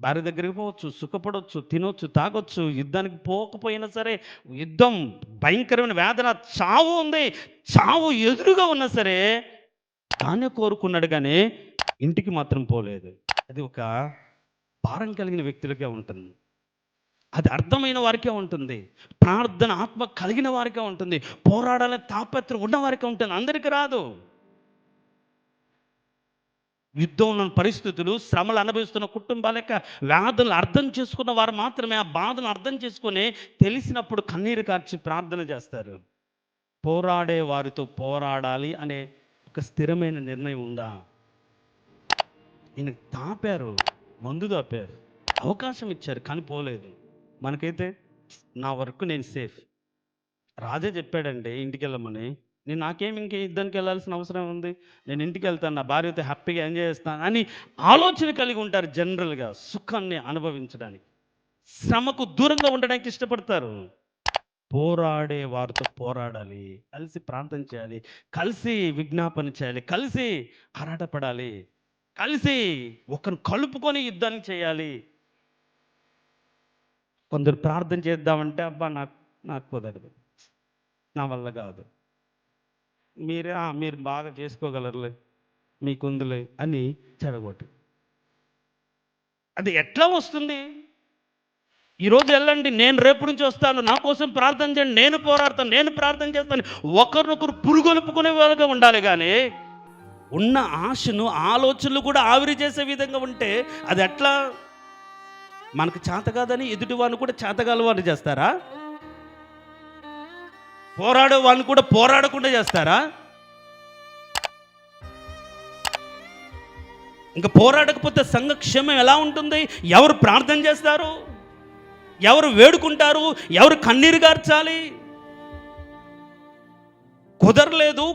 భార్య దగ్గరికి పోవచ్చు సుఖపడవచ్చు తినొచ్చు తాగొచ్చు యుద్ధానికి పోకపోయినా సరే యుద్ధం భయంకరమైన వేదన చావు ఉంది. చావు ఎదురుగా ఉన్నా సరే తానే కోరుకున్నాడు కానీ ఇంటికి మాత్రం పోలేదు. అది ఒక భారం కలిగిన వ్యక్తులకే ఉంటుంది. అది అర్థమైన వారికే ఉంటుంది. ప్రార్థన ఆత్మ కలిగిన వారికే ఉంటుంది. పోరాడాలని తాపత్రం ఉన్న వారికే ఉంటుంది. అందరికీ రాదు. యుద్ధం ఉన్న పరిస్థితులు శ్రమలు అనుభవిస్తున్న కుటుంబాల యొక్క వ్యాధులను అర్థం చేసుకున్న వారు మాత్రమే ఆ బాధను అర్థం చేసుకొని తెలిసినప్పుడు కన్నీరు కార్చి ప్రార్థన చేస్తారు. పోరాడే వారితో పోరాడాలి అనే ఒక స్థిరమైన నిర్ణయం ఉందా? ఈయన తాపారు మందు తాపారు అవకాశం ఇచ్చారు కానీ పోలేదు. మనకైతే నా వరకు నేను సేఫ్. రాజే చెప్పాడండి ఇంటికి వెళ్ళమని. నేను నాకేం ఇంక యుద్ధానికి వెళ్ళాల్సిన అవసరం ఉంది? నేను ఇంటికి వెళ్తాను నా భార్యతో హ్యాపీగా ఎంజాయ్ చేస్తాను అని ఆలోచన కలిగి ఉంటారు జనరల్గా సుఖాన్ని అనుభవించడానికి. శ్రమకు దూరంగా ఉండడానికి ఇష్టపడతారు. పోరాడే వారితో పోరాడాలి కలిసి ప్రార్థన చేయాలి కలిసి విజ్ఞాపన చేయాలి కలిసి ఆరాటపడాలి కలిసి ఒకరిని కలుపుకొని యుద్ధాన్ని చేయాలి. కొందరు ప్రార్థన చేద్దామంటే అబ్బా నాకు నాకు కుదరదు. నా వల్ల కాదు. మీరే మీరు బాగా చేసుకోగలరులే మీకుందిలే అని చెడగొట్టు. అది ఎట్లా వస్తుంది? ఈరోజు వెళ్ళండి నేను రేపు నుంచి వస్తాను నా కోసం ప్రార్థన చేయండి నేను పోరాడతాను నేను ప్రార్థన చేస్తాను. ఒకరినొకరు పురుగొలుపుకునే వాళ్ళగా ఉండాలి కానీ ఉన్న ఆశను ఆలోచనలు కూడా ఆవిరి చేసే విధంగా ఉంటే అది ఎట్లా? మనకు చేత కాదని ఎదుటి వాడిని కూడా చేతగాలవాడిని చేస్తారా? పోరాడే వాళ్ళని కూడా పోరాడకుండా చేస్తారా? ఇంకా పోరాడకపోతే సంఘ క్షేమం ఎలా ఉంటుంది? ఎవరు ప్రార్థన చేస్తారు? ఎవరు వేడుకుంటారు? ఎవరు కన్నీరు గార్చాలి? కుదరలేదు